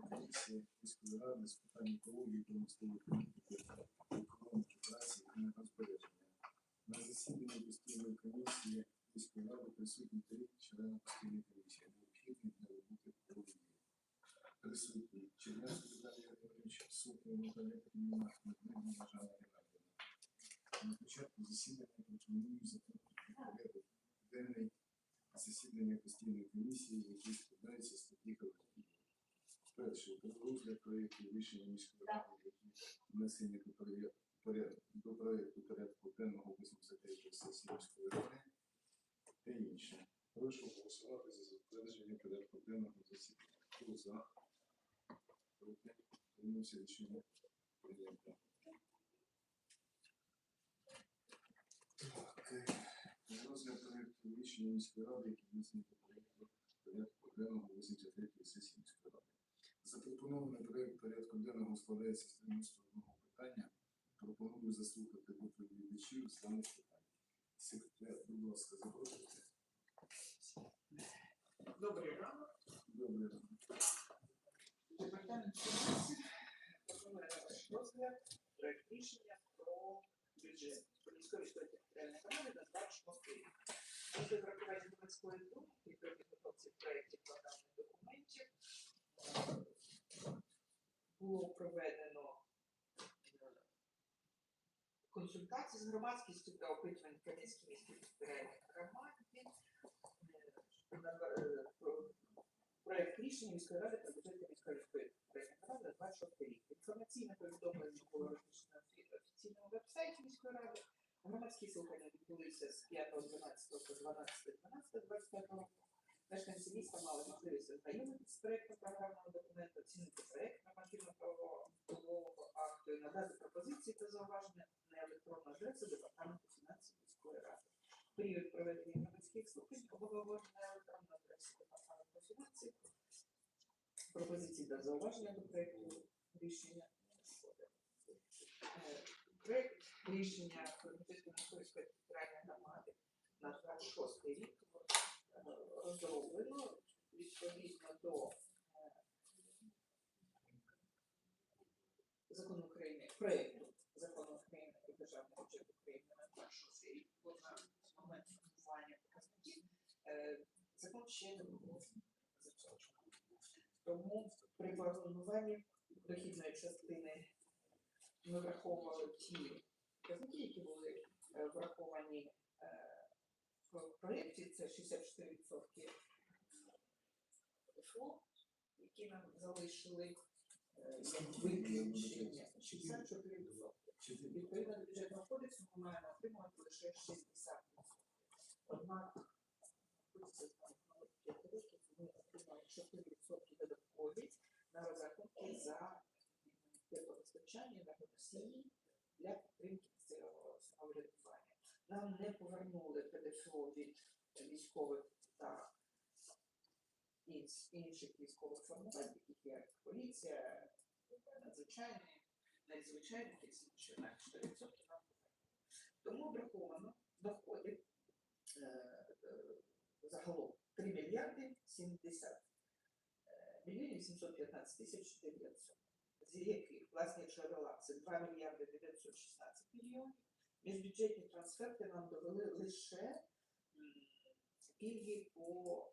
комісії міської ради з питань екології, промислової політики, економіки, праці і розпорядження. На засіданні постійної комісії міської ради присутні три члени постійної комісії, необхідні для роботи екології. Присутні Чернявський Віталій Ігорович, Сотник Наталія Петрівна, Медведна Жанна Геннадівна. На початку засідання пропоную затвердити порядок денний засідання постійної комісії, який складається з таких розділів. Перше, про розгляд проєкту рішення міської ради, які внесені до поря- до проєкту порядку денного 83 сесії міської ради та інше. Прошу голосувати за затвердження порядку денного засідання. Хто за? Проти? Утримався? рішення прийнято. Е, розгляд проєкту рішення міської ради, які внесені до проєкту порядку денного 83 сесії міської ради. Запропонований проєкт порядку денного складається з 91 питання. Пропоную заслухати доповідачів з даних питань. Секретар, будь ласка, запрошуйте. Добрий ранок. Добре. Департамент фінансів пропонує на ваш розгляд проект рішення про бюджет міської територіальної громади на 26 рік. Після врахування громадської думки при підготовці проєктів програмних документів було проведено е, консультації з громадськістю та опитувань Кам'янській міській територіальній громаді. Е, е, про- Проект рішення міської ради про бюджет міської територіальної на 26 рік. Інформаційне повідомлення було розміщено на офіційному вебсайті міської ради. Громадські слухання відбулися з 5.12 по 12.12.25 року. Мешканці міста мали можливість ознайомитися з проектом програмного документу, оцінити проект нормативно-правового акту і надати пропозиції та зауваження на електронну адресу департаменту фінансів міської ради. Період проведення громадських слухань обговорено на електронну адресу департаменту фінансів. Пропозиції та зауваження до проекту рішення. Е, Проект рішення бюджет Московської територіальної громади на 26 рік е, розроблено відповідно до е, закону України, проекту закону України про державний бюджет України на 26 рік, на момент формування закон ще не було затверджено. Тому при формуванні дохідної частини ми враховували ті показники, які були е, враховані е, в проєкті, це 64% ФО, які нам залишили е, як виключення 64%. Відповідно до бюджетного кодексу ми маємо отримувати лише 60%. Однак, хочеться знати, на 5 ми отримали 4% додаткові на розрахунки за теплопостачання енергоносії для підтримки місцевого самоврядування. Нам не повернули ПДФО від військових та інших військових формувань, таких як поліція, надзвичайні, надзвичайні тисячі на 4% нам повернули. Тому обраховано доходи е, е, загалом 3 мільярди 70 е, мільйонів 715 тисяч 900 з яких власні джерела це 2 мільярди 916 мільйонів. Міжбюджетні трансферти нам довели лише пільги по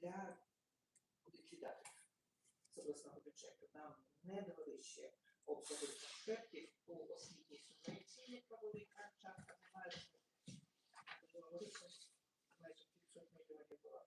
для ліквідаторів з обласного бюджету. Нам не довели ще обсяги трансфертів по освітній субвенції, яка буде частка майже майже 500 мільйонів була.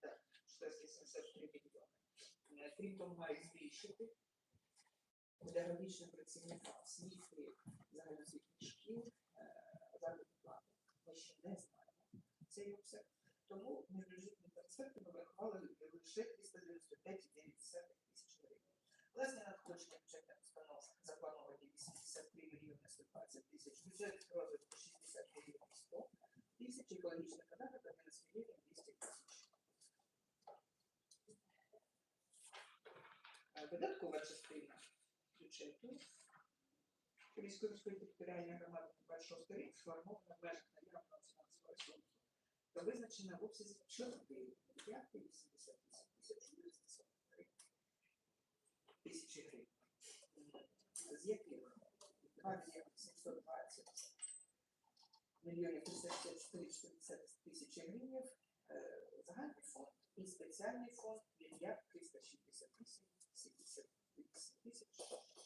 Так, 473 мільйони. Е, Крім того, мають збільшити педагогічним працівникам освіти загальноосвітніх шкіл е, заробітну плату. Ми ще не знаємо цей обсяг. Тому міжбюджетні трансферти ми врахували лише 395,9 тисяч гривень. Власне надходження бюджетних установ заплановані 83 мільйони 120 тисяч, бюджет розвитку 60 мільйонів 100 тисяч, екологічний податок 11 мільйонів 200 тисяч. Е, Видаткова частина бюджету міської територіальної громади 26 рік сформована в межах наявного фінансового ресурсу та визначена в обсязі 4 мільярди 88 тисяч 440 гривень. тисячі гривень, з яких 2 мільйони 720 мільйонів 354 тисячі гривень загальний фонд і спеціальний фонд мільярд 368 78 тисяч гривень.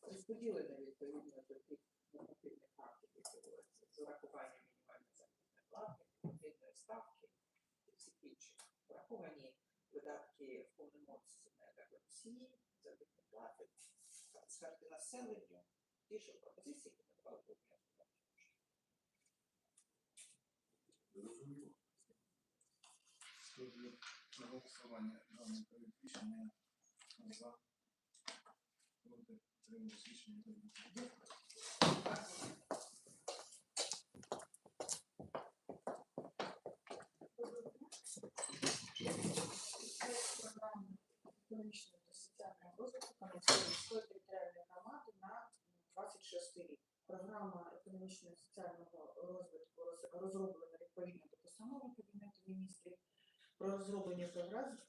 Розподілено відповідно до тих нормативних актів, які говоряться з урахуванням мінімальної заробітної плати, відповідної ставки і всі інші. Враховані видатки в повному обсязі на енергоносії, заробітні плати, трансферти населенню, пропозиції, які надавали до дня. Зрозуміло. Ставлю на голосування даний проект рішення за. Проти утримались рішення прийнято. програму економічного та соціального розвитку Кам'янської територіальної громади на 26 рік. Програма економічного і соціального розвитку роз- розроблена відповідно до постанови Кабінету міністрів про розроблення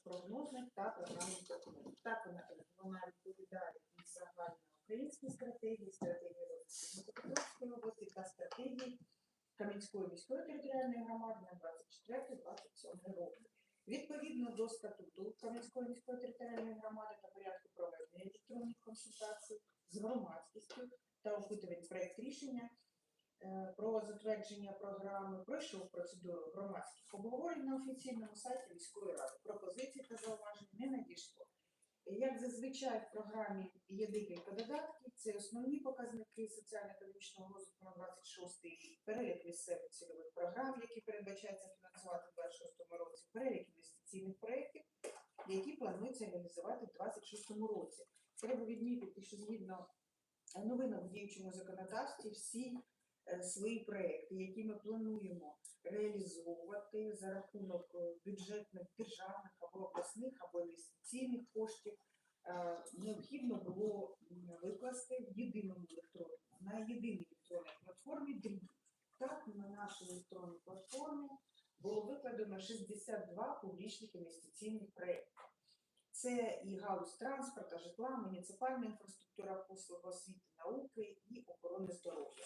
прогнозних та програмних документів. Так вона, вона відповідає і загальноукраїнській стратегії, стратегії розвитку Дніпропетровської області та стратегії Кам'янської міської територіальної громади на 24-27 роки. Відповідно до статуту Кам'янської міської територіальної громади та порядку проведення електронних консультацій з громадськістю та опитувань проект рішення е, про затвердження програми пройшов процедуру громадських обговорень на офіційному сайті міської ради. Пропозицій та зауважень не надійшло. Як зазвичай в програмі є декілька додатків, це основні показники соціально-економічного розвитку на 26 рік, перелік місцевих цільових програм, які передбачається фінансувати в 26 році, перелік інвестиційних проєктів, які планується реалізувати в 26 році. Треба відмітити, що згідно новинок в діючому законодавстві всі е, свої проекти, які ми плануємо реалізовувати за рахунок е, бюджетних державних або обласних або інвестиційних коштів, е, необхідно було викласти в єдиному електронному на єдиній електронній платформі дріб. Так, на нашій електронній платформі було викладено 62 публічних інвестиційних проєкти. Це і галузь транспорту, житла, муніципальна інфраструктура послуг освіти, науки і охорони здоров'я.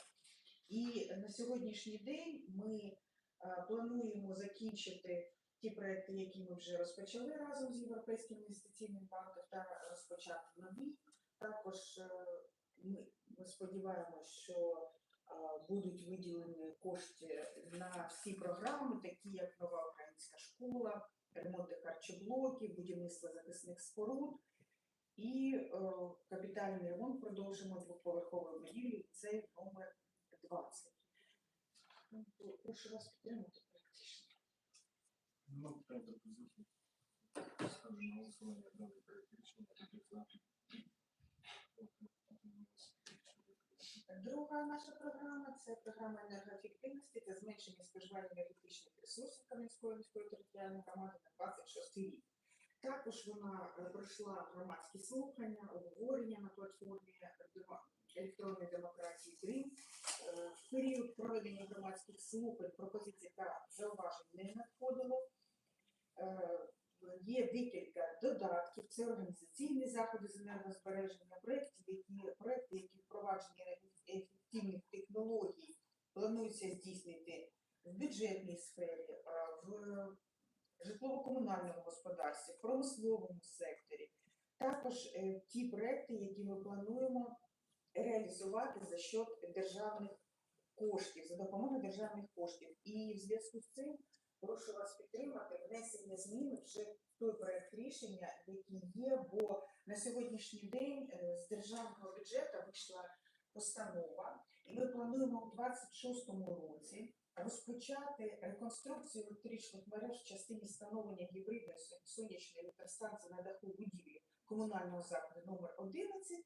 І на сьогоднішній день ми е, плануємо закінчити ті проекти, які ми вже розпочали разом з Європейським інвестиційним банком, та розпочати нові. Також е, ми, сподіваємося, що е, будуть виділені кошти на всі програми, такі як нова українська школа, ремонти харчоблоків, будівництво захисних споруд і е, капітальний ремонт продовжимо двоповерхової будівлі. Це номер 20. Ну, Прошу вас підтримати практично. Ну, так, питань Скажу на голосування проект рішення. Хто за. Проти утримались рішення прийнято. Друга наша програма це програма енергоефективності та зменшення споживання енергетичних ресурсів Кам'янської міської територіальної громади на 26 рік. Також вона е, пройшла громадські слухання, обговорення на платформі електронної демократії Крим. Е, В період проведення громадських слухань пропозицій та зауважень не надходило. Е, Є декілька додатків, це організаційні заходи з енергозбереження проєктів, які проекти, які впровадження ефективних технологій планується здійснити в бюджетній сфері, в житлово-комунальному господарстві, в промисловому секторі. Також е, ті проекти, які ми плануємо реалізувати за счет державних коштів, за допомогою державних коштів. І в зв'язку з цим прошу вас підтримати внесення змін вже в той проект рішення, який є, бо на сьогоднішній день е, з державного бюджету вийшла постанова, і ми плануємо у 26-му році розпочати реконструкцію електричних мереж в частині встановлення гібридної сонячної електростанції на даху будівлі комунального закладу номер 11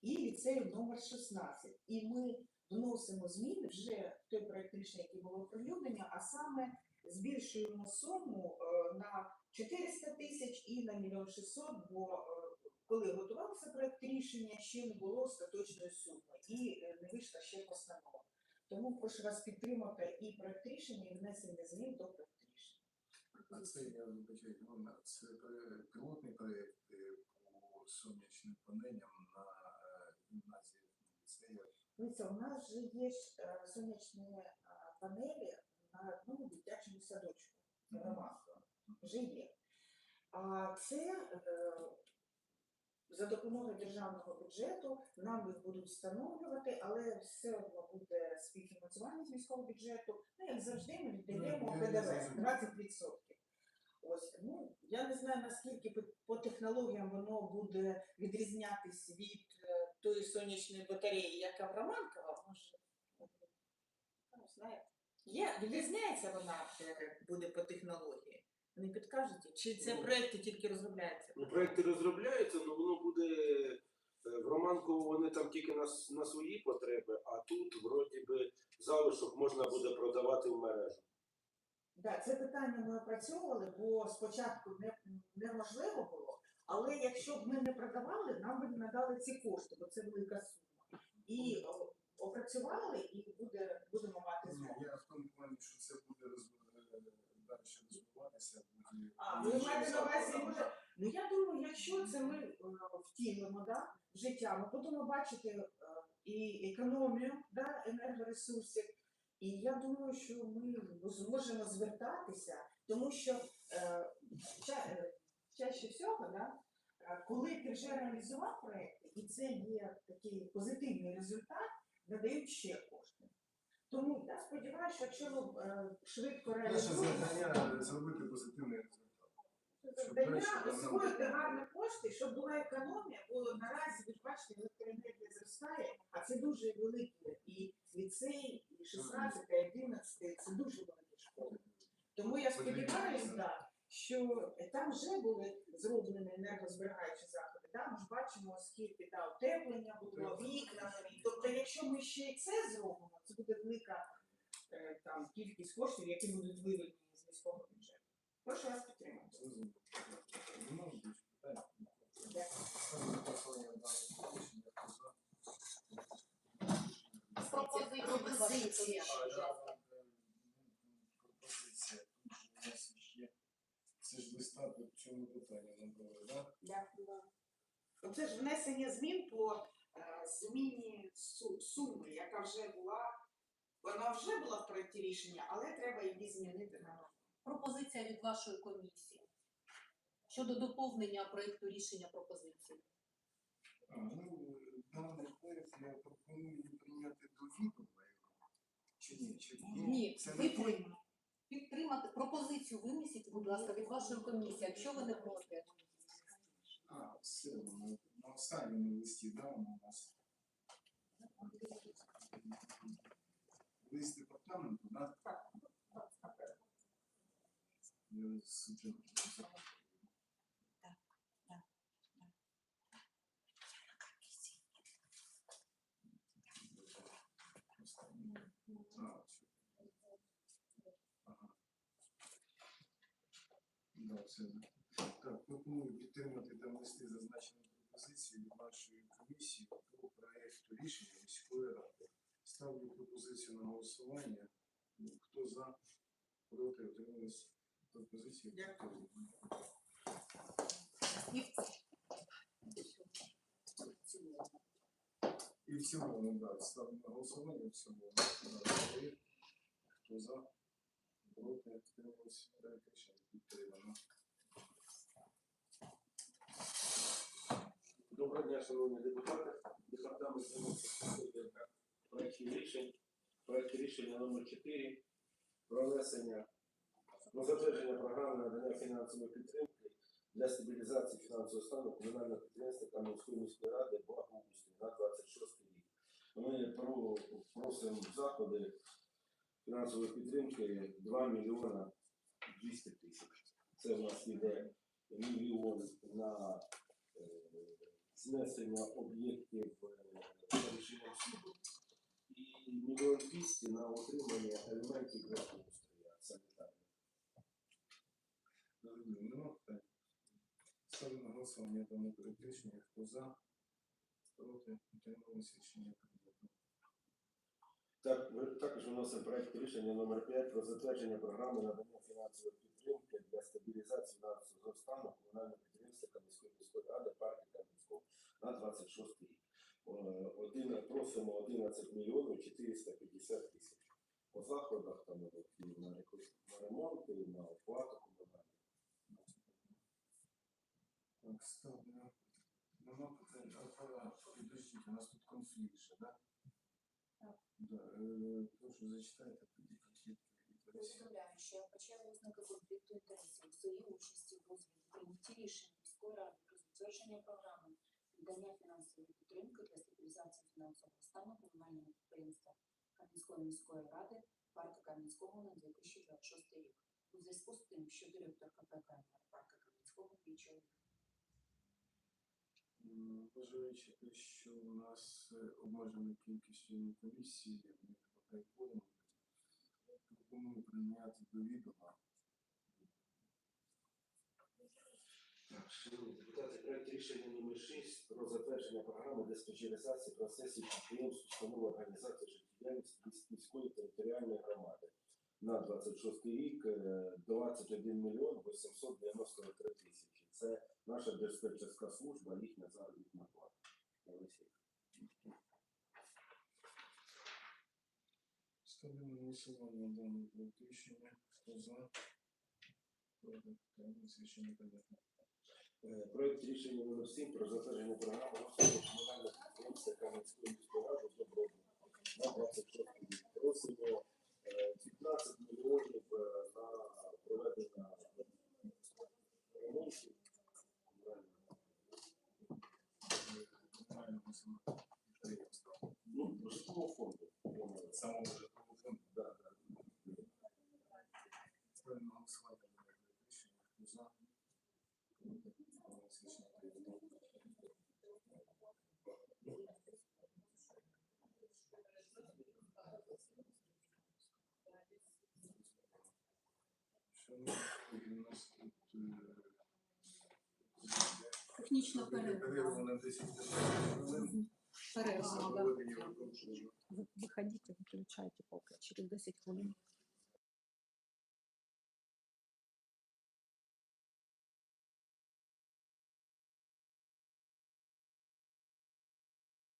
і ліцею номер 16. І ми вносимо зміни вже в той проект рішення, який було оприлюднено, а саме збільшуємо суму е, на 400 тисяч і на мільйон 600, бо е, коли готувався проект рішення, ще не було остаточної суми і е, не вийшла ще постанова. Тому прошу вас підтримати і проект рішення, і внесення змін до проекту рішення. А це я вибачаю, це пілотний проєкт е, по сонячним панелям на е, гімназіях на ліцеях. Дивіться, у нас же є ж е, сонячні е, панелі на одному дитячому садочку громадському. Вже є. А це е, за допомогою державного бюджету нам їх будуть встановлювати, але все одно буде співфінансування з міського бюджету. Ну, як завжди, ми віддаємо Ну, я ПДВ 20%. Ось, ну, я не знаю, наскільки по, по технологіям воно буде відрізнятись від е, тої сонячної батареї, яка в Романкова, може, ну, знаєте. Є, відрізняється вона е, буде по технології. Не підкажете? Чи це Ну, проекти тільки розробляються? Ну, проекти розробляються, але воно буде е, в Романково вони там тільки на, с- на свої потреби, а тут вроді би залишок можна буде продавати в мережу. Да, це питання ми опрацьовували, бо спочатку не, неможливо було, але якщо б ми не продавали, нам би не надали ці кошти, бо це велика сума. І о, опрацювали, і буде, будемо мати Ні, змогу. я в тому плані, що це розвиватися. буде А, ви маєте на увазі, може, ну я думаю, якщо це ми е, втілимо да, в життя, ми будемо бачити е, і економію да, енергоресурсів. І я думаю, що ми зможемо звертатися, тому що е, ча, е, чаще всього, да, е, коли ти вже реалізував проєкти, і це є такий позитивний результат, надають ще кошти. Тому я сподіваюся, що якщо ми е, швидко Наше реалізуємо, завдання зробити позитивний результат. завдання краще нам освоїти гарні кошти, щоб була економія, бо наразі ви ж бачите, електроенергія зростає, а це дуже велике. І ліцей, і 16, і 11 це дуже великі школи. Тому я сподіваюся, да, що там вже були зроблені енергозберігаючі заходи. Да? Ми ж бачимо, скільки да, утеплення було, вікна. нові. Тобто, якщо ми ще й це зробимо, велика е, там, кількість коштів, які будуть виведені з міського бюджету. Прошу вас підтримати. Пропозиція. Тут у нас це ж листа по цьому питанню надали, так? Дякую. Оце ж внесення змін по е, зміні су- суми, яка вже була, вже була в проєкті рішення, але треба її змінити на нову. Пропозиція від вашої комісії щодо доповнення проєкту рішення пропозиції. Ну, даний проект я пропоную прийняти до відома його. Чи ні? Чи Ні, це не той. підтримати пропозицію винесіть, будь ласка, від вашої комісії, якщо ви не проти. А, все, на, на останньому листі, да, воно у нас. Лист департаменту, да? Так. Я супер. А, все. Ага. Да, все. Так, пропоную підтримати там листи зазначені пропозиції від нашої комісії по проекту рішення міської ради. Ставлю пропозицію на голосування. Ну, Хто за, проти, отримались пропозиції. Дякую. І в цілому, да, ставлю голосування в цілому. Хто за, проти, отримались проект рішення підтримано. Доброго дня, шановні депутати. Департамент проєктів рішень. Проєкт рішення номер 4 про внесення про затвердження програми надання фінансової підтримки для стабілізації фінансового стану комунального підприємства Кам'янської міської ради благоустрій на 26 рік. Ми просимо заходи фінансової підтримки 2 мільйона 200 тисяч. Це у нас йде мільйон на е, знесення об'єктів е, за рішенням суду і мільйон двісті на отримання елементів благоустрою санітарних. Питань. Ставлю на голосування даного проект рішення. Хто за, проти, утримались рішення. Так, ви- також виносимо проект рішення номер 5 про затвердження програми надання фінансової підтримки для стабілізації фінансового стану комунального підприємства Кам'янської міської ради парку Кам'янського на 26 рік. Е, Один, просимо 11 мільйонів 450 тисяч. По заходах там на, на ремонт, і на оплату Так, ставлю. Нема питань. А, підождіть, у нас тут конфлікт же, да? Так. Да, е, прошу, зачитайте тоді конфлікт. Що почали ознаки конфлікту інтересів в своїй участі в розгляді прийнятті рішень міської ради про затвердження програми надання фінансової підтримки для стабілізації фінансового стану комунального підприємства Кам'янської міської ради парка Кам'янського на 2026 рік. У зв'язку з тим, що директор КП КМР парка Кам'янського двічі М, Бажаючи те, що у нас е, обмежена кількість комісії, ми не потребуємо. Пропоную прийняти до відома. Депутати, проект рішення номер 6 про затвердження програми диспетчеризації процесів підприємств, установ організації життєдіяльності міської територіальної громади на 26 рік е, 21 мільйон 893 тисячі. Це наша диспетчерська служба, їхня заробітна плата. На голосування даний проект рішення. Хто за? Рішення прийнято. Е, Проект рішення номер 7 про затвердження програми розвитку комунального підприємства Кам'янської міської ради добробут на 26 рік. Просимо е, 15 мільйонів е, на проведення ремонтів Ну, житлового фонду. Самого житлового фонду. Да, да. Ставлю на голосування даний проект рішення. Хто за? Проти? Утримались? Рішення прийнято. Шановні колеги, у нас тут е, Технічна перерва перерва. на 10 хвилин. Перерва, да. Колеги, я запрошую. Вы- Выходите, выключайте пока через 10 хвилин.